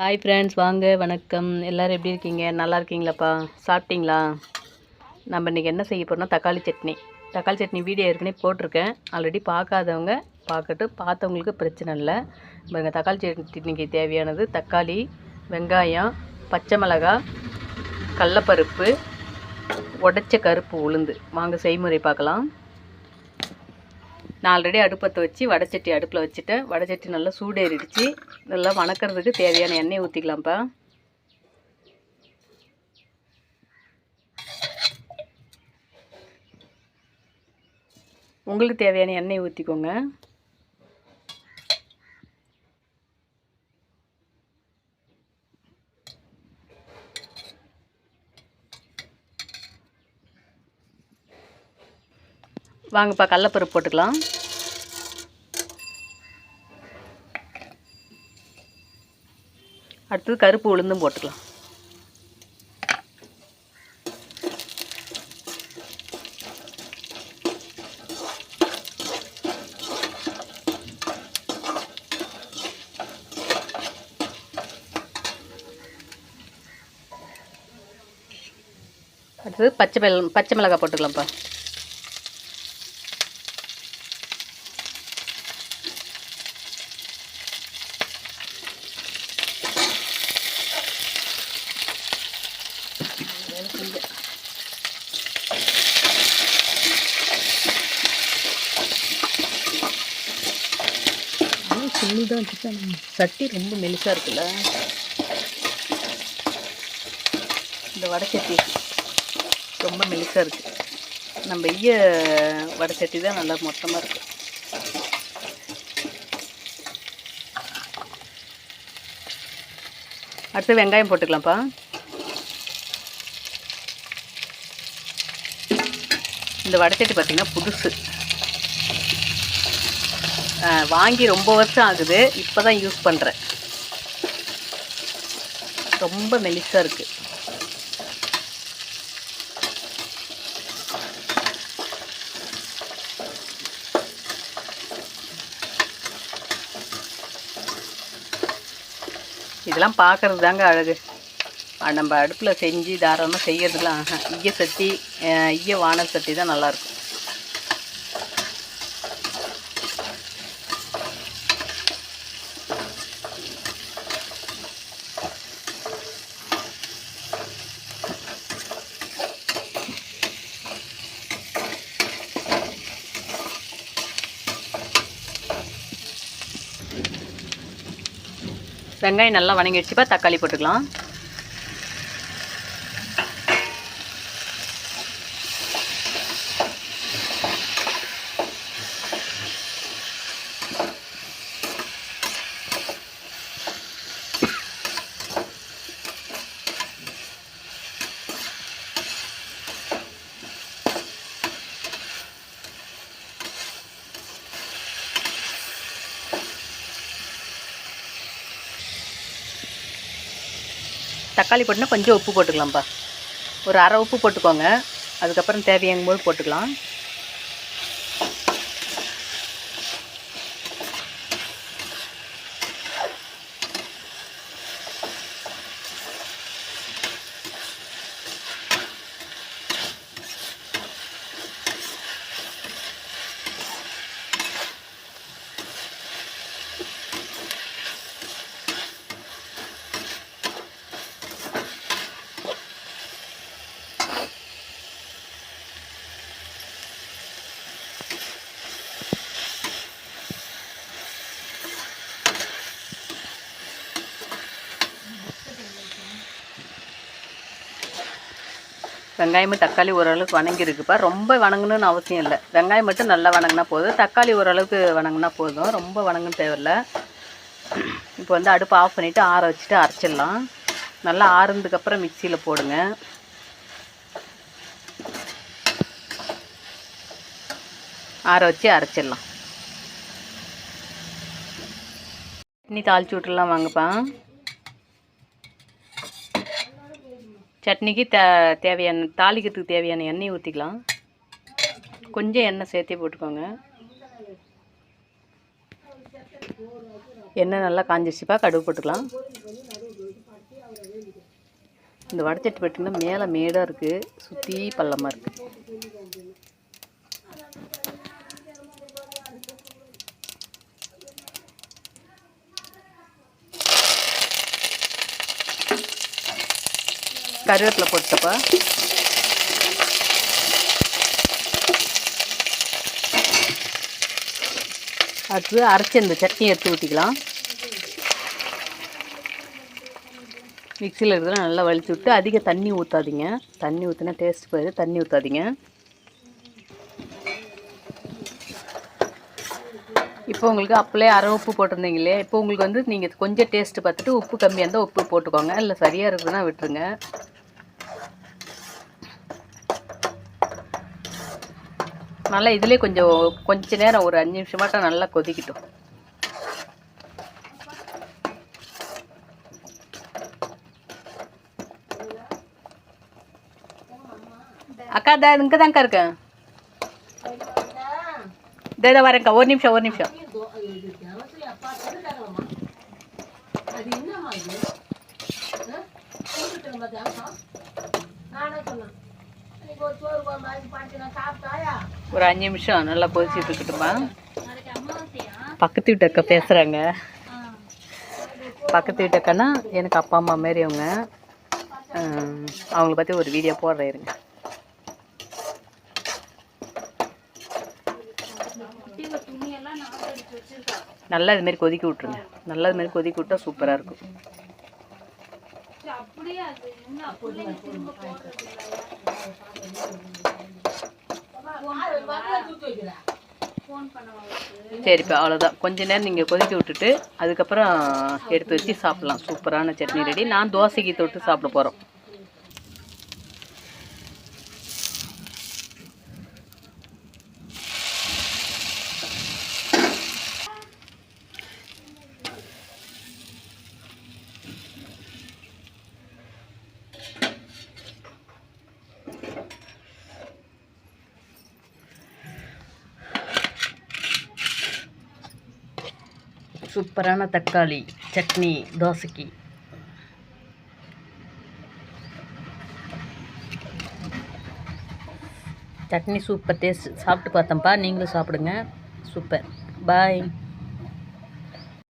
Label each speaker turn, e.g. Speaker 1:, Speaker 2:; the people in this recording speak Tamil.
Speaker 1: ஹாய் ஃப்ரெண்ட்ஸ் வாங்க வணக்கம் எல்லோரும் எப்படி இருக்கீங்க நல்லா இருக்கீங்களாப்பா சாப்பிட்டீங்களா நம்ம இன்றைக்கி என்ன செய்ய போகிறோம்னா தக்காளி சட்னி தக்காளி சட்னி வீடியோ ஏற்கனவே போட்டிருக்கேன் ஆல்ரெடி பார்க்காதவங்க பார்க்கட்டு பார்த்தவங்களுக்கு பிரச்சனை இல்லை பாருங்கள் தக்காளி சட்னிக்கு தேவையானது தக்காளி வெங்காயம் பச்சை மிளகா கடலப்பருப்பு உடச்ச கருப்பு உளுந்து வாங்க செய்முறை பார்க்கலாம் நான் ஆல்ரெடி அடுப்பத்தை வச்சு வடைச்சட்டி அடுப்பில் வச்சுட்டேன் வடைச்சட்டி நல்லா சூடேறிடுச்சு நல்லா வணக்கிறதுக்கு தேவையான எண்ணெய் ஊற்றிக்கலாம்ப்பா உங்களுக்கு தேவையான எண்ணெய் ஊற்றிக்கோங்க வாங்கப்பா கடலப்பருப்பு போட்டுக்கலாம் அடுத்தது கருப்பு உளுந்தும் போட்டுக்கலாம் அடுத்தது பச்சை பச்சை மிளகாய் போட்டுக்கலாம்ப்பா எல்லாம் சில்லு தான் சிக்கன் சட்டி ரொம்ப மெலிசாக இருக்குல்ல இந்த வடைச்சட்டி ரொம்ப மெலிசாக இருக்குது நம்ம ஐய வடைச்சட்டி தான் நல்லா மொத்தமாக இருக்குது அடுத்து வெங்காயம் போட்டுக்கலாம்ப்பா இந்த வடைச்சட்டி பார்த்திங்கன்னா புதுசு வாங்கி ரொம்ப வருஷம் ஆகுது இப்போ தான் யூஸ் பண்ணுறேன் ரொம்ப மெலிசாக இருக்குது இதெல்லாம் பார்க்குறது தாங்க அழகு நம்ம அடுப்பில் செஞ்சு தாராளமாக செய்கிறதுலாம் ஈய சட்டி ஈய வானல் சட்டி தான் நல்லாயிருக்கும் வெங்காயம் நல்லா வணங்கி வச்சுப்பா தக்காளி போட்டுக்கலாம் தக்காளி போட்டுனா கொஞ்சம் உப்பு போட்டுக்கலாம்ப்பா ஒரு அரை உப்பு போட்டுக்கோங்க அதுக்கப்புறம் தேவையான போது போட்டுக்கலாம் வெங்காயமும் தக்காளி ஓரளவுக்கு வணங்கியிருக்குப்பா ரொம்ப வணங்கணும்னு அவசியம் இல்லை வெங்காயம் மட்டும் நல்லா வணங்கினா போதும் தக்காளி ஓரளவுக்கு வணங்கினா போதும் ரொம்ப வணங்கணும் தேவையில்ல இப்போ வந்து அடுப்பு ஆஃப் பண்ணிவிட்டு ஆற வச்சுட்டு அரைச்சிடலாம் நல்லா ஆறுனதுக்கப்புறம் மிக்சியில் போடுங்க ஆற வச்சு அரைச்சிடலாம் இன்னி தாளிச்சு விட்டுலாம் வாங்கப்பா சட்னிக்கு தே தேவையான தாளிக்கிறதுக்கு தேவையான எண்ணெய் ஊற்றிக்கலாம் கொஞ்சம் எண்ணெய் சேர்த்தே போட்டுக்கோங்க எண்ணெய் நல்லா காஞ்சிடுச்சுப்பா கடுகு போட்டுக்கலாம் இந்த வடச்சட்டி பார்த்திங்கன்னா மேலே மேடாக இருக்குது சுற்றி பள்ளமாக இருக்குது கருவேப்பில போட்டுப்பா அடுத்து அரைச்சி இந்த சட்னி எடுத்து ஊற்றிக்கலாம் மிக்சியில் இருக்கிறத நல்லா வலிச்சு விட்டு அதிக தண்ணி ஊற்றாதீங்க தண்ணி ஊற்றினா டேஸ்ட் போயிடுது தண்ணி ஊற்றாதீங்க இப்போ உங்களுக்கு அப்போலே அரை உப்பு போட்டிருந்தீங்களே இப்போ உங்களுக்கு வந்து நீங்கள் கொஞ்சம் டேஸ்ட்டு பார்த்துட்டு உப்பு கம்மியாக இருந்தால் உப்பு போட்டுக்கோங்க இல்லை சரியாக இருக்குதுன்னா விட்டுருங்க நல்லா இதிலே கொஞ்சம் கொஞ்ச நேரம் ஒரு அஞ்சு நிமிஷமாட்டம் நல்லா கொதிக்கட்டும் அக்கா தா இங்கே தான்க்கா இருக்கேன் இதை வரேங்க்கா ஒரு நிமிஷம் ஒரு நிமிஷம் அது இது நானே சொன்னேன் ஒரு அஞ்சு நிமிஷம் நல்லா கொதிச்சு இருக்கட்டுமா பக்கத்து வீட்டு அக்கா பேசுகிறாங்க பக்கத்து வீட்டு அக்கானா எனக்கு அப்பா அம்மா மாரி அவங்க அவங்கள பற்றி ஒரு வீடியோ போடுறேன் நல்லா நல்லா இதுமாரி கொதிக்க விட்ருங்க நல்லா இதுமாரி கொதிக்க விட்டா சூப்பராக இருக்கும் அப்படியே அது என்ன திரும்ப போடுறது சரிப்பா அவ்வளோதான் கொஞ்ச நேரம் நீங்கள் கொதிக்க விட்டுட்டு அதுக்கப்புறம் எடுத்து வச்சு சாப்பிட்லாம் சூப்பரான சட்னி ரெடி நான் தோசைக்கு தொட்டு சாப்பிட போகிறோம் சூப்பரான தக்காளி சட்னி தோசைக்கு சட்னி சூப்பர் டேஸ்ட் சாப்பிட்டு பார்த்தேன்ப்பா நீங்களும் சாப்பிடுங்க சூப்பர் பாய்